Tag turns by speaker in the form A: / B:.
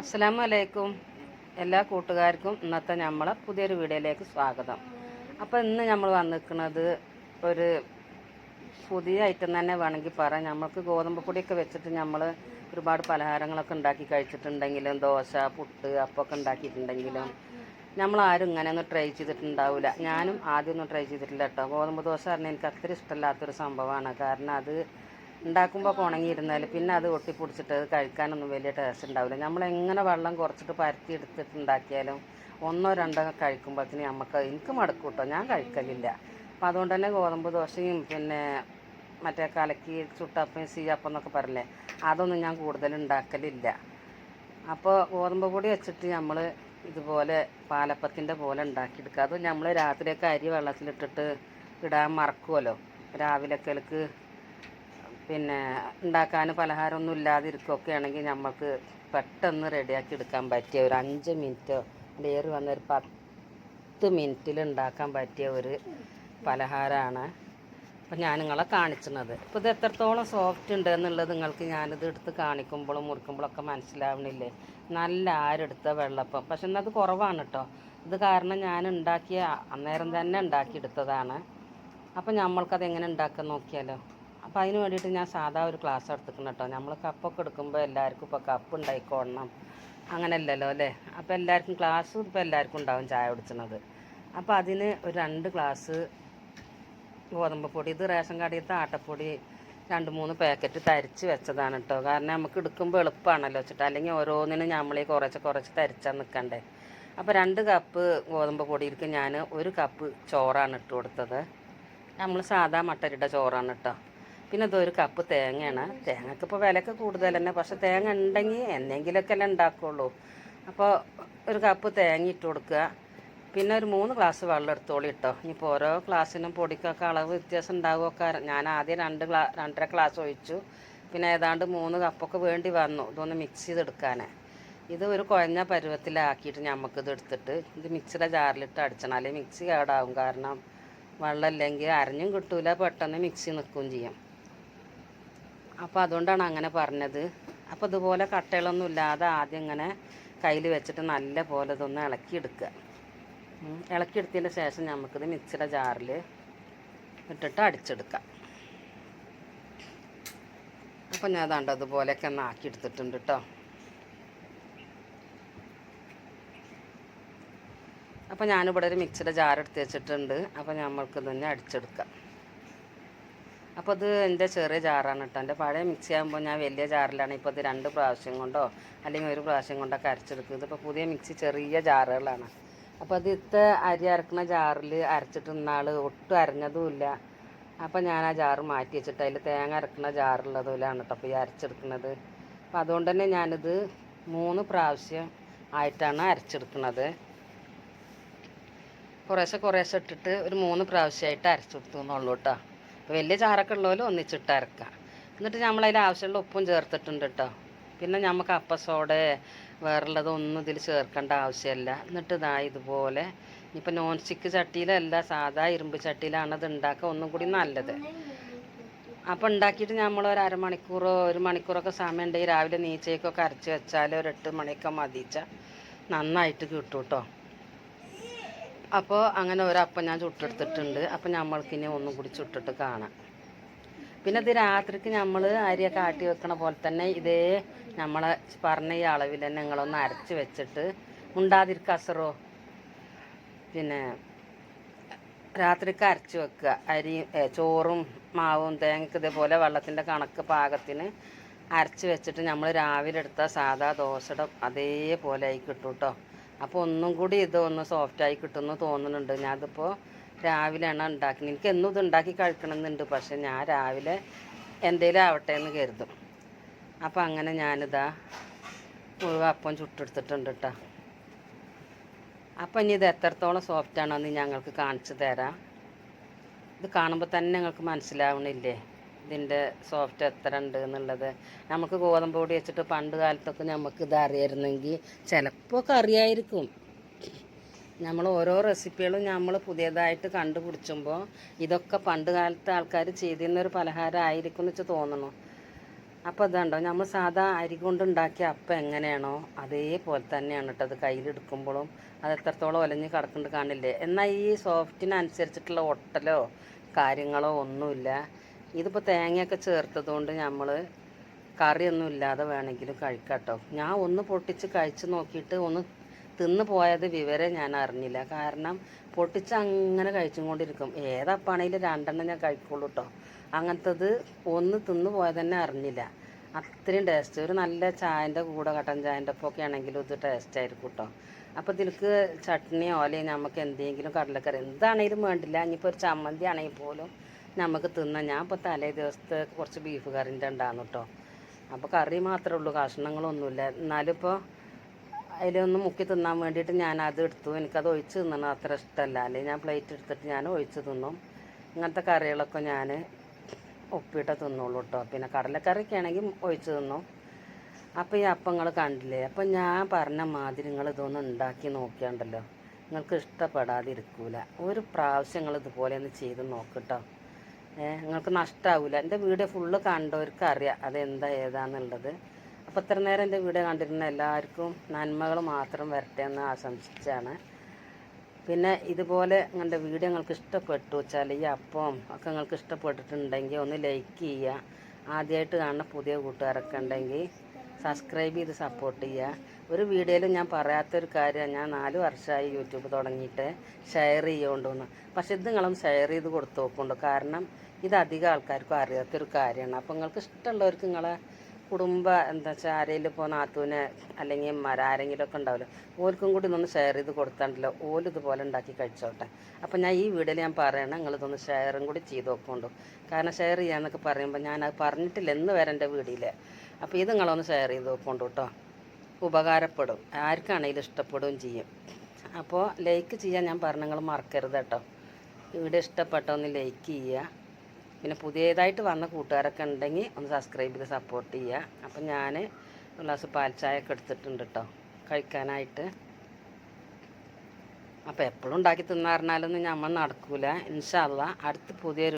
A: അസ്സലാമു വലൈക്കും എല്ലാ കൂട്ടുകാർക്കും ഇന്നത്തെ നമ്മളെ പുതിയൊരു വീഡിയോയിലേക്ക് സ്വാഗതം. അപ്പോൾ ഇന്ന് നമ്മൾ വന്നിരിക്കുന്നത് ഒരു പുതിയ ഐറ്റം തന്നെ വേണമെങ്കിൽ പറയാം. നമ്മൾക്ക് ഗോതമ്പ് പൊടിയൊക്കെ വെച്ചിട്ട് നമ്മൾ ഒരുപാട് പലഹാരങ്ങളൊക്കെ ഉണ്ടാക്കി കഴിച്ചിട്ടുണ്ടെങ്കിലും ദോശ പുട്ട് അപ്പമൊക്കെ ഉണ്ടാക്കിയിട്ടുണ്ടെങ്കിലും നമ്മൾ ആരും ഇങ്ങനെ ട്രൈ ചെയ്തിട്ടുണ്ടാവില്ല ഞാനും ആദ്യമൊന്നും ട്രൈ ചെയ്തിട്ടില്ല കേട്ടോ. ഗോതമ്പ് ദോശ പറഞ്ഞാൽ എനിക്ക് അത്ര ഇഷ്ടമില്ലാത്തൊരു സംഭവമാണ്. കാരണം അത് ഉണ്ടാക്കുമ്പോൾ ഉണങ്ങിയിരുന്നാൽ പിന്നെ അത് ഒട്ടിപ്പിടിച്ചിട്ട് അത് കഴിക്കാനൊന്നും വലിയ ടേസ്റ്റ് ഉണ്ടാവില്ല. നമ്മൾ എങ്ങനെ വെള്ളം കുറച്ചിട്ട് പരത്തി എടുത്തിട്ട് ഉണ്ടാക്കിയാലും ഒന്നോ രണ്ടോ കഴിക്കുമ്പോഴത്തേന് നമുക്ക് എനിക്ക് മടുക്കും കേട്ടോ. ഞാൻ കഴിക്കലില്ല. അപ്പം അതുകൊണ്ട് തന്നെ ഗോതമ്പ് ദോശയും പിന്നെ മറ്റേ കലക്കി ചുട്ടപ്പം സീയപ്പം എന്നൊക്കെ പറയില്ലേ അതൊന്നും ഞാൻ കൂടുതൽ ഉണ്ടാക്കലില്ല. അപ്പോൾ ഗോതമ്പ് പൊടി വെച്ചിട്ട് നമ്മൾ ഇതുപോലെ പാലപ്പത്തിന്റെ പോലെ ഉണ്ടാക്കിയെടുക്കുക. അത് നമ്മൾ രാത്രിയൊക്കെ അരി വെള്ളത്തിലിട്ടിട്ട് ഇടാൻ മറക്കുമല്ലോ രാവിലെയൊക്കെ പിന്നെ ഉണ്ടാക്കാൻ പലഹാരമൊന്നും ഇല്ലാതിരിക്കുകയൊക്കെ ആണെങ്കിൽ നമുക്ക് പെട്ടെന്ന് റെഡിയാക്കി എടുക്കാൻ പറ്റിയ ഒരു അഞ്ച് മിനിറ്റോ ലേറ് വന്ന ഒരു പത്ത് മിനിറ്റിൽ ഉണ്ടാക്കാൻ പറ്റിയ ഒരു പലഹാരമാണ്. അപ്പം ഞാൻ നിങ്ങളെ കാണിച്ചത് ഇപ്പോൾ ഇത് എത്രത്തോളം സോഫ്റ്റ് ഉണ്ട് എന്നുള്ളത് നിങ്ങൾക്ക് ഞാനിത് എടുത്ത് കാണിക്കുമ്പോഴും മുറിക്കുമ്പോഴൊക്കെ മനസ്സിലാവണില്ലേ? നല്ല ആരെടുത്ത വെള്ളപ്പം. പക്ഷെ എന്നാൽ അത് കുറവാണ് കേട്ടോ. ഇത് കാരണം ഞാൻ ഉണ്ടാക്കിയ അന്നേരം തന്നെ ഉണ്ടാക്കിയെടുത്തതാണ്. അപ്പം നമ്മൾക്കത് എങ്ങനെ ഉണ്ടാക്കാൻ നോക്കിയാലോ? അപ്പോൾ അതിന് വേണ്ടിയിട്ട് ഞാൻ സാധാ ഒരു ക്ലാസ് എടുത്തിക്കണം കേട്ടോ നമ്മൾ കപ്പൊക്കെ എടുക്കുമ്പോൾ എല്ലാവർക്കും ഇപ്പോൾ കപ്പ് ഉണ്ടായിക്കോണം അങ്ങനെയല്ലല്ലോ അല്ലേ? അപ്പോൾ എല്ലാവർക്കും ക്ലാസ് ഇപ്പോൾ എല്ലാവർക്കും ഉണ്ടാവും ചായ കുടിച്ചണത്. അപ്പോൾ അതിന് ഒരു രണ്ട് ഗ്ലാസ് ഗോതമ്പ് പൊടി ഇത് റേഷൻ കടയിലത്തെ ആട്ടപ്പൊടി രണ്ട് മൂന്ന് പാക്കറ്റ് തരിച്ച് വെച്ചതാണ് കേട്ടോ കാരണം നമുക്ക് എടുക്കുമ്പോൾ എളുപ്പമാണല്ലോ വെച്ചിട്ട്. അല്ലെങ്കിൽ ഓരോന്നിനും നമ്മൾ ഈ കുറച്ച് കുറച്ച് തരിച്ചാൽ നിൽക്കണ്ടേ അപ്പോൾ രണ്ട് കപ്പ് ഗോതമ്പ് പൊടിയിലേക്ക് ഞാൻ ഒരു കപ്പ് ചോറാണ് ഇട്ട് കൊടുത്തത്. നമ്മൾ സാധാ മട്ടരിയുടെ ചോറാണ് കേട്ടോ പിന്നെ ഇതൊരു കപ്പ് തേങ്ങയാണ്. തേങ്ങക്ക് ഇപ്പോൾ വിലക്ക് കൂടുതൽ തന്നെ പക്ഷെ തേങ്ങ ഉണ്ടെങ്കിൽ എന്തെങ്കിലുമൊക്കെ അല്ലേ ഉണ്ടാക്കുള്ളൂ. അപ്പോൾ ഒരു കപ്പ് തേങ്ങ ഇട്ട് കൊടുക്കുക. പിന്നെ ഒരു മൂന്ന് ഗ്ലാസ് വെള്ളം എടുത്തോളി കേട്ടോ ഇനിയിപ്പോൾ ഓരോ ഗ്ലാസ്സിനും പൊടിക്കൊക്കെ അളവ് വ്യത്യാസം ഉണ്ടാവുമൊക്കെ ഞാൻ ആദ്യം രണ്ട് ഗ്ലാ രണ്ടര ഗ്ലാസ് ഒഴിച്ചു. പിന്നെ ഏതാണ്ട് മൂന്ന് കപ്പൊക്കെ വേണ്ടി വന്നു. ഇതൊന്ന് മിക്സ് ചെയ്തെടുക്കാൻ ഇത് ഒരു കുഴഞ്ഞ പരുവത്തിലാക്കിയിട്ട് നമുക്കിത് എടുത്തിട്ട് ഇത് മിക്സിയുടെ ജാറിലിട്ട് അടിച്ചണം. അല്ലെങ്കിൽ മിക്സി കേടാവും കാരണം വെള്ളമില്ലെങ്കിൽ അരഞ്ഞും കിട്ടൂല. പെട്ടെന്ന് മിക്സി നിൽക്കുകയും ചെയ്യും. അപ്പോൾ അതുകൊണ്ടാണ് അങ്ങനെ പറഞ്ഞത്. അപ്പോൾ ഇതുപോലെ കട്ടകളൊന്നും ഇല്ലാതെ ആദ്യം ഇങ്ങനെ കയ്യിൽ വെച്ചിട്ട് നല്ല പോലെ ഇതൊന്ന് ഇളക്കിയെടുക്കുക ഇളക്കിയെടുത്തതിന്റെ ശേഷം നമുക്കിത് മിക്സിയുടെ ജാറിൽ ഇട്ടിട്ട് അടിച്ചെടുക്കാം. അപ്പോൾ ഞാൻ അതാണ്ട് അതുപോലെയൊക്കെ ഒന്ന് ആക്കിയെടുത്തിട്ടുണ്ട് കേട്ടോ അപ്പോൾ ഞാനിവിടെ ഒരു മിക്സിയുടെ ജാർ എടുത്ത് വെച്ചിട്ടുണ്ട്. അപ്പോൾ നമ്മൾക്ക് ഇതൊന്ന് അടിച്ചെടുക്കാം. അപ്പോൾ ഇത് എന്റെ ചെറിയ ജാറാണ് കേട്ടോ. എന്റെ പഴയ മിക്സി ആകുമ്പോൾ ഞാൻ വലിയ ജാറിലാണ്. ഇപ്പോൾ ഇത് രണ്ട് പ്രാവശ്യം കൊണ്ടോ അല്ലെങ്കിൽ ഒരു പ്രാവശ്യം കൊണ്ടൊക്കെ അരച്ചെടുക്കുന്നത്. ഇപ്പോൾ പുതിയ മിക്സി ചെറിയ ജാറുകളാണ്. അപ്പോൾ അത് ഇത്ത അരി അരക്കുന്ന ജാറിൽ അരച്ചിട്ട് ഇന്നാൾ ഒട്ടും അരഞ്ഞതുമില്ല അപ്പോൾ ഞാൻ ആ ജാറ് മാറ്റി വെച്ചിട്ട് അതിൽ തേങ്ങ അരക്കുന്ന ജാറുള്ളതുമില്ലാണ് കേട്ടോ അപ്പോൾ ഈ അരച്ചെടുക്കുന്നത്. അപ്പോൾ അതുകൊണ്ട് തന്നെ ഞാനിത് മൂന്ന് പ്രാവശ്യം ആയിട്ടാണ് അരച്ചെടുക്കുന്നത്. കുറേശ്ശെ കുറേശ്ശെ ഇട്ടിട്ട് ഒരു മൂന്ന് പ്രാവശ്യമായിട്ട് അരച്ചെടുത്തു എന്നുള്ളൂ കേട്ടോ. വലിയ ചാറൊക്കെ ഒന്നിച്ചിട്ട് അരക്കാം. എന്നിട്ട് നമ്മൾ അതിൽ ആവശ്യമുള്ള ഉപ്പും ചേർത്തിട്ടുണ്ട് കേട്ടോ പിന്നെ നമുക്ക് അപ്പസോഡ വേറുള്ളതൊന്നും ഇതിൽ ചേർക്കേണ്ട ആവശ്യമില്ല എന്നിട്ട് ഇതാ ഇതുപോലെ ഇപ്പം നോൺ സ്റ്റിക്ക് ചട്ടിയിലല്ല സാധാ ഇരുമ്പ് ചട്ടിയിലാണ് ഇത് ഉണ്ടാക്കുക ഒന്നും കൂടി നല്ലത്. അപ്പോൾ ഉണ്ടാക്കിയിട്ട് നമ്മൾ ഒരു അരമണിക്കൂറോ ഒരു മണിക്കൂറൊക്കെ സമയം ഉണ്ടെങ്കിൽ രാവിലെ നീച്ചേക്കൊക്കെ അരച്ച് വെച്ചാൽ ഒരു എട്ട് മണിയൊക്കെ മതിച്ചാൽ നന്നായിട്ട് കിട്ടും കേട്ടോ അപ്പോൾ അങ്ങനെ ഒരപ്പം ഞാൻ ചുട്ടെടുത്തിട്ടുണ്ട്. അപ്പം നമ്മൾക്കിനി ഒന്നും കൂടി ചുട്ടിട്ട് കാണാം. പിന്നെ ഇത് രാത്രിക്ക് നമ്മൾ അരിയൊക്കെ ആട്ടി വെക്കണ പോലെ തന്നെ ഇതേ നമ്മളെ പറഞ്ഞ ഈ അളവിൽ തന്നെ നിങ്ങളൊന്ന് അരച്ച് വെച്ചിട്ട് ഉണ്ടാതിരിക്കുക അസറോ? പിന്നെ രാത്രിക്ക് അരച്ച് വെക്കുക. അരി ചോറും മാവും തേങ്ങക്ക് ഇതേപോലെ വെള്ളത്തിന്റെ കണക്ക് പാകത്തിന് അരച്ച് വെച്ചിട്ട് നമ്മൾ രാവിലെ എടുത്ത സാധാ ദോശയുടെ അതേപോലെ ആയി കിട്ടും കേട്ടോ അപ്പോൾ ഒന്നും കൂടി ഇത് ഒന്ന് സോഫ്റ്റായി കിട്ടുമെന്ന് തോന്നുന്നുണ്ട്. ഞാനിതിപ്പോൾ രാവിലെയാണ് ഉണ്ടാക്കുന്നത്. എനിക്ക് എന്നും ഇത് ഉണ്ടാക്കി കഴിക്കണമെന്നുണ്ട്. പക്ഷെ ഞാൻ രാവിലെ എന്തേലും ആവട്ടെ എന്ന് കരുതും. അപ്പോൾ അങ്ങനെ ഞാനിതാ മുഴുവൻ അപ്പം ചുട്ടെടുത്തിട്ടുണ്ട് കേട്ടോ അപ്പം ഇനി ഇത് എത്രത്തോളം സോഫ്റ്റ് ആണെന്ന് ഞങ്ങൾക്ക് കാണിച്ചു തരാം. ഇത് കാണുമ്പോൾ തന്നെ നിങ്ങൾക്ക് മനസ്സിലാവണില്ലേ? ഇതിന്റെ സോഫ്റ്റ് എത്ര ഉണ്ട് എന്നുള്ളത്. നമുക്ക് ഗോതമ്പ് പൊടി വെച്ചിട്ട് പണ്ട് കാലത്തൊക്കെ നമുക്ക് ഇത് അറിയായിരുന്നെങ്കിൽ ചിലപ്പോൾ ഒക്കെ അറിയായിരിക്കും. നമ്മൾ ഓരോ റെസിപ്പികളും നമ്മൾ പുതിയതായിട്ട് കണ്ടുപിടിച്ചുമ്പോൾ ഇതൊക്കെ പണ്ട് കാലത്തെ ആൾക്കാർ ചെയ്തിരുന്ന ഒരു പലഹാരം ആയിരിക്കും എന്ന് വെച്ച് തോന്നണു. അപ്പോൾ അതുണ്ടോ നമ്മൾ സാധാ അരി കൊണ്ട് ഉണ്ടാക്കിയ അപ്പം എങ്ങനെയാണോ അതേപോലെ തന്നെയാണ് കേട്ടോ അത് കയ്യിലെടുക്കുമ്പോഴും അത് എത്രത്തോളം ഒലഞ്ഞ് കിടക്കുന്നുണ്ട് കാണില്ലേ. എന്നാൽ ഈ സോഫ്റ്റിനനുസരിച്ചിട്ടുള്ള ഒട്ടലോ കാര്യങ്ങളോ ഒന്നുമില്ല. ഇതിപ്പോൾ തേങ്ങയൊക്കെ ചേർത്തതുകൊണ്ട് നമ്മൾ കറിയൊന്നും ഇല്ലാതെ കഴിക്കാം കേട്ടോ ഞാൻ ഒന്ന് പൊട്ടിച്ച് കഴിച്ച് നോക്കിയിട്ട് ഒന്ന് തിന്ന് പോയത് വിവരം ഞാൻ അറിഞ്ഞില്ല. കാരണം പൊട്ടിച്ച് അങ്ങനെ കഴിച്ചും കൊണ്ടിരിക്കും ഏതപ്പാണെങ്കിലും രണ്ടെണ്ണം ഞാൻ കഴിക്കുള്ളൂ കേട്ടോ അങ്ങനത്തത് ഒന്ന് തിന്ന് പോയത് തന്നെ അറിഞ്ഞില്ല. അത്രയും ടേസ്റ്റ്. ഒരു നല്ല ചായന്റെ കൂടെ കട്ടൻ ചായന്റെ ഒപ്പം ഒക്കെ ആണെങ്കിലും ഇത് ടേസ്റ്റ് ആയിരിക്കും കേട്ടോ അപ്പോൾ ഇതിലേക്ക് ചട്നിയോ അല്ലെങ്കിൽ നമുക്ക് എന്തെങ്കിലും കടലക്കറി എന്താണെങ്കിലും വേണ്ടില്ല. ഇനിയിപ്പോൾ ഒരു ചമ്മന്തി ആണെങ്കിൽ പോലും നമുക്ക് തിന്നാം. ഞാൻ ഇപ്പോൾ തലേ ദിവസത്തെ കുറച്ച് ബീഫ് കറിന്റെ ഉണ്ടാകുന്നു കേട്ടോ അപ്പോൾ കറി മാത്രമേ ഉള്ളൂ കഷ്ണങ്ങളൊന്നുമില്ല. എന്നാലും ഇപ്പോൾ അതിലൊന്ന് മുക്കി തിന്നാൻ വേണ്ടിയിട്ട് ഞാൻ അത് എടുത്തു. എനിക്കത് ഒഴിച്ച് തിന്നണം അത്ര ഇഷ്ടമല്ല. അല്ലെങ്കിൽ ഞാൻ പ്ലേറ്റ് എടുത്തിട്ട് ഞാൻ ഒഴിച്ച് തിന്നും. ഇങ്ങനത്തെ കറികളൊക്കെ ഞാൻ ഉപ്പിട്ട് തിന്നുള്ളൂ കേട്ടോ പിന്നെ കടലക്കറിയൊക്കെ ആണെങ്കിൽ ഒഴിച്ച് തിന്നും. അപ്പോൾ ഈ അപ്പങ്ങൾ കണ്ടില്ലേ? അപ്പം ഞാൻ പറഞ്ഞ മാതിരി നിങ്ങൾ ഇതൊന്ന് ഉണ്ടാക്കി നോക്കിയാണ്ടല്ലോ. നിങ്ങൾക്ക് ഇഷ്ടപ്പെടാതിരിക്കൂല. ഒരു പ്രാവശ്യം നിങ്ങൾ ഇതുപോലെ ഒന്ന് ചെയ്ത് നോക്കട്ടോ നിങ്ങൾക്ക് നഷ്ടമാവില്ല എന്റെ വീഡിയോ ഫുള്ള് കണ്ടവർക്ക് അറിയാം അതെന്താ ഏതാന്നുള്ളത്. അപ്പോൾ ഇത്ര നേരം എന്റെ വീഡിയോ കണ്ടിരുന്ന എല്ലാവർക്കും നന്മകൾ മാത്രം വരട്ടെ എന്ന് ആശംസിച്ചാണ്. പിന്നെ ഇതുപോലെ നിങ്ങളുടെ വീഡിയോ നിങ്ങൾക്ക് ഇഷ്ടപ്പെട്ടു വെച്ചാൽ ഈ അപ്പം ഒക്കെ നിങ്ങൾക്ക് ഇഷ്ടപ്പെട്ടിട്ടുണ്ടെങ്കിൽ ഒന്ന് ലൈക്ക് ചെയ്യുക. ആദ്യമായിട്ട് കാണുന്ന പുതിയ കൂട്ടുകാരൊക്കെ ഉണ്ടെങ്കിൽ സബ്സ്ക്രൈബ് ചെയ്ത് സപ്പോർട്ട് ചെയ്യുക. ഒരു വീഡിയോയിലും ഞാൻ പറയാത്തൊരു കാര്യമാണ്. ഞാൻ നാല് വർഷമായി യൂട്യൂബ് തുടങ്ങിയിട്ട് ഷെയർ ചെയ്യുകൊണ്ടുവന്ന് പക്ഷെ ഇത് നിങ്ങളും ഷെയർ ചെയ്ത് കൊടുത്തു നോക്കുന്നുണ്ട് കാരണം ഇത് അധികം ആൾക്കാർക്കും അറിയാത്തൊരു കാര്യമാണ്. അപ്പോൾ നിങ്ങൾക്ക് ഇഷ്ടമുള്ളവർക്ക് നിങ്ങളെ കുടുംബ എന്താ വെച്ചാൽ ആരെങ്കിലും ഇപ്പോൾ നാത്തൂനെ അല്ലെങ്കിൽ മര ആരെങ്കിലും ഒക്കെ ഉണ്ടാവില്ല ഓൽക്കും കൂടി ഇതൊന്ന് ഷെയർ ചെയ്ത് കൊടുത്താണ്ടല്ലോ ഓൽ ഇതുപോലെ ഉണ്ടാക്കി കഴിച്ചോട്ടെ. അപ്പോൾ ഞാൻ ഈ വീഡിയോയിൽ ഞാൻ പറയണം നിങ്ങളിതൊന്ന് ഷെയറും കൂടി ചെയ്ത് നോക്കുന്നുണ്ടോ കാരണം ഷെയർ ചെയ്യാന്നൊക്കെ പറയുമ്പോൾ ഞാൻ അത് പറഞ്ഞിട്ടില്ല എന്ന് വരെ എന്റെ വീടിയിൽ അപ്പോൾ ഇത് നിങ്ങളൊന്ന് ഷെയർ ചെയ്ത് നോക്കുന്നുണ്ട് കേട്ടോ ഉപകാരപ്പെടും. ആർക്കാണെങ്കിലും ഇഷ്ടപ്പെടുകയും ചെയ്യും. അപ്പോൾ ലൈക്ക് ചെയ്യാൻ ഞാൻ പറഞ്ഞ നിങ്ങൾ മറക്കരുത് കേട്ടോ വീഡിയോ ഇഷ്ടപ്പെട്ടൊന്ന് ലൈക്ക് ചെയ്യുക. പിന്നെ പുതിയതായിട്ട് വന്ന കൂട്ടുകാരൊക്കെ ഉണ്ടെങ്കിൽ ഒന്ന് സബ്സ്ക്രൈബ് ചെയ്ത് സപ്പോർട്ട് ചെയ്യുക. അപ്പം ഞാൻ ഒരു ഗ്ലാസ് പാൽച്ചായൊക്കെ എടുത്തിട്ടുണ്ട് കേട്ടോ കഴിക്കാനായിട്ട്. അപ്പോൾ എപ്പോഴും ഉണ്ടാക്കി തിന്നാറിനാലൊന്നും നമ്മൾ നടക്കൂല. ഇൻഷാല്ല അടുത്ത് പുതിയൊരു